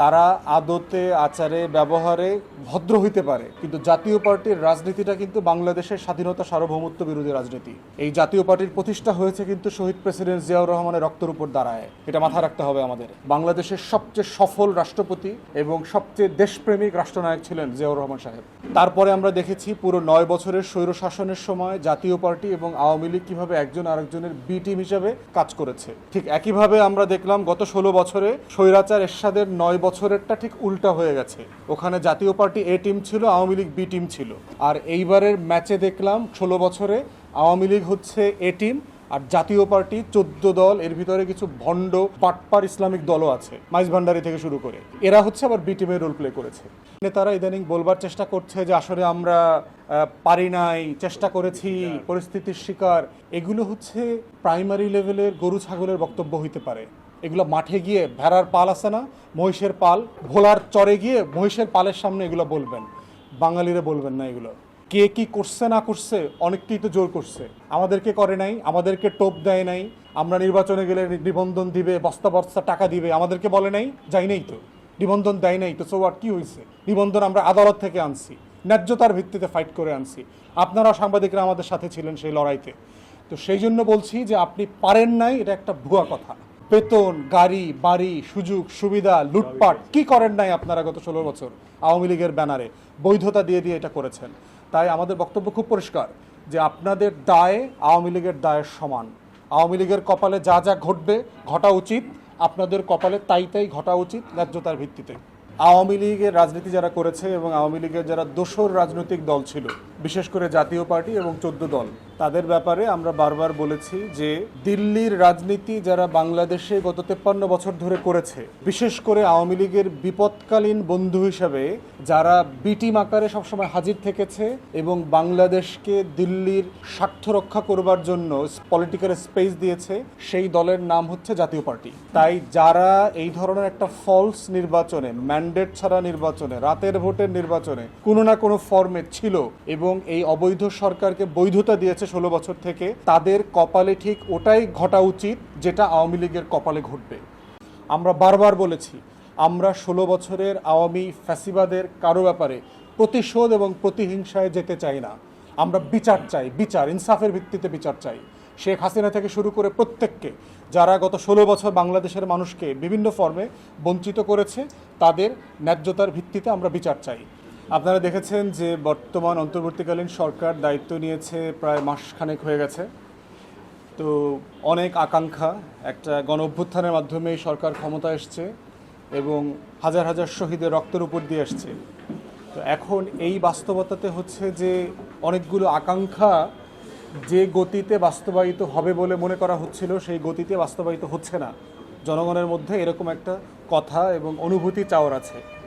তারা আদতে, আচারে, ব্যবহারে ভদ্র হইতে পারে। কিন্তু জাতীয় পার্টির রাজনীতিটা কিন্তু বাংলাদেশের স্বাধীনতা সার্বভৌমত্ব বিরোধী রাজনীতি। এই জাতীয় পার্টির প্রতিষ্ঠা হয়েছে কিন্তু শহীদ প্রেসিডেন্ট জিয়াউর রহমানের রক্তের উপর দাঁড়ায়। এটা মাথায় রাখতে হবে আমাদের। বাংলাদেশের সবচেয়ে সফল রাষ্ট্রপতি এবং সবচেয়ে দেশপ্রেমিক রাষ্ট্রনায়ক ছিলেন জিয়াউর রহমান সাহেব। তারপরে আমরা দেখেছি পুরো নয় বছরের স্বৈর শাসনের সময় জাতীয় পার্টি এবং আওয়ামী লীগ কীভাবে একজন আরেকজনের বি টিম হিসাবে কাজ করেছে। ঠিক একইভাবে আমরা দেখলাম গত ষোলো বছরে স্বৈরাচার এরশাদের নয় বছরেরটা ঠিক উল্টা হয়ে গেছে। ওখানে জাতীয় পার্টি এ টিম ছিল, আওয়ামী লীগ বি টিম ছিল। আর এইবারের ম্যাচে দেখলাম ষোলো বছরে আওয়ামী লীগ হচ্ছে এ টিম আর জাতীয় পার্টি চোদ্দ দল, এর ভিতরে কিছু ভণ্ড পাটপার ইসলামিক দলও আছে, মাইজ ভান্ডারি থেকে শুরু করে। এরা হচ্ছে আবার বি টিমের রোল প্লে করেছে। নেতারা ইদানিং বলবার চেষ্টা করছে যে আসলে আমরা পারি নাই, চেষ্টা করেছি, পরিস্থিতির শিকার। এগুলো হচ্ছে প্রাইমারি লেভেলের গরু, ছাগলের বক্তব্য হইতে পারে। এগুলো মাঠে গিয়ে ভেড়ার পাল আছে না, মহিষের পাল, ভোলার চরে গিয়ে মহিষের পালের সামনে এগুলো বলবেন। বাঙালিরা বলবেন না এগুলো। কে কি করছে না করছে অনেককেই তো জোর করছে। আমাদেরকে করে নাই, আমাদেরকে টোপ দেয় নাই, আমরা নির্বাচনে গেলে নিবন্ধন দিবে বস্তা বস্তা টাকা দিবে, আমাদেরকে বলে নাই, যাই নাই তো। নিবন্ধন দেয় নাই তো সো হোয়াট কি হয়েছে নিবন্ধন আমরা আদালত থেকে আনছি, ন্যায্যতার ভিত্তিতে ফাইট করে আনছি। আপনারা সাংবাদিকরা আমাদের সাথে ছিলেন সেই লড়াইতে। তো সেই জন্য বলছি যে আপনি পারেন নাই, এটা একটা ভুয়া কথা। বেতন, গাড়ি, বাড়ি, সুযোগ, সুবিধা, লুটপাট, কি করেন নাই আপনারা গত ষোলো বছর আওয়ামী লীগের ব্যানারে? বৈধতা দিয়ে দিয়ে এটা করেছেন। তাই আমাদের বক্তব্য খুব পরিষ্কার, যে আপনাদের দায় আওয়ামী লীগের দায়ের সমান। আওয়ামী লীগের কপালে যা যা ঘটবে, ঘটা উচিত। আপনাদের কপালে তাই তাই ঘটা উচিত, ন্যায্যতার ভিত্তিতে। আওয়ামী লীগের রাজনীতি যারা করেছে এবং আওয়ামী লীগের যারা দোসর রাজনৈতিক দল ছিল, বিশেষ করে জাতীয় পার্টি এবং চোদ্দ দল, তাদের ব্যাপারে আমরা বারবার বলেছি যে দিল্লির রাজনীতি যারা বাংলাদেশে গত তেপ্পান্ন বছর ধরে করেছে, বিশেষ করে আওয়ামী লীগের বিপদকালীন বন্ধু হিসাবে যারা বিটিম আকারে সবসময় হাজির থেকেছে এবং বাংলাদেশকে দিল্লির স্বার্থ রক্ষা করবার জন্য পলিটিক্যাল স্পেস দিয়েছে, সেই দলের নাম হচ্ছে জাতীয় পার্টি। তাই যারা এই ধরনের একটা ফলস নির্বাচনে ম্যান্ডেট ছাড়া নির্বাচনে, রাতের ভোটের নির্বাচনে কোনো না কোনো ফর্মে ছিল এবং এই অবৈধ সরকারকে বৈধতা দিয়েছে ষোলো বছর থেকে, তাদের কপালে ঠিক ওটাই ঘটা উচিত যেটা আওয়ামী লীগের কপালে ঘটবে। আমরা বারবার বলেছি, আমরা ষোলো বছরের আওয়ামী ফ্যাসিবাদের কারও ব্যাপারে প্রতিশোধ এবং প্রতিহিংসায় যেতে চাই না। আমরা বিচার চাই, বিচার, ইনসাফের ভিত্তিতে বিচার চাই। শেখ হাসিনা থেকে শুরু করে প্রত্যেককে যারা গত ষোলো বছর বাংলাদেশের মানুষকে বিভিন্ন ফর্মে বঞ্চিত করেছে, তাদের ন্যায্যতার ভিত্তিতে আমরা বিচার চাই। আপনারা দেখেছেন যে বর্তমান অন্তর্বর্তীকালীন সরকার দায়িত্ব নিয়েছে প্রায় মাসখানেক হয়ে গেছে। তো অনেক আকাঙ্ক্ষা, একটা গণ অভ্যুত্থানের মাধ্যমে সরকার ক্ষমতা এসছে এবং হাজার হাজার শহীদের রক্তের উপর দিয়ে আসছে তো এখন এই বাস্তবতাতে হচ্ছে যে অনেকগুলো আকাঙ্ক্ষা যে গতিতে বাস্তবায়িত হবে বলে মনে করা হচ্ছিল, সেই গতিতে বাস্তবায়িত হচ্ছে না। জনগণের মধ্যে এরকম একটা কথা এবং অনুভূতি চাওয়ার আছে।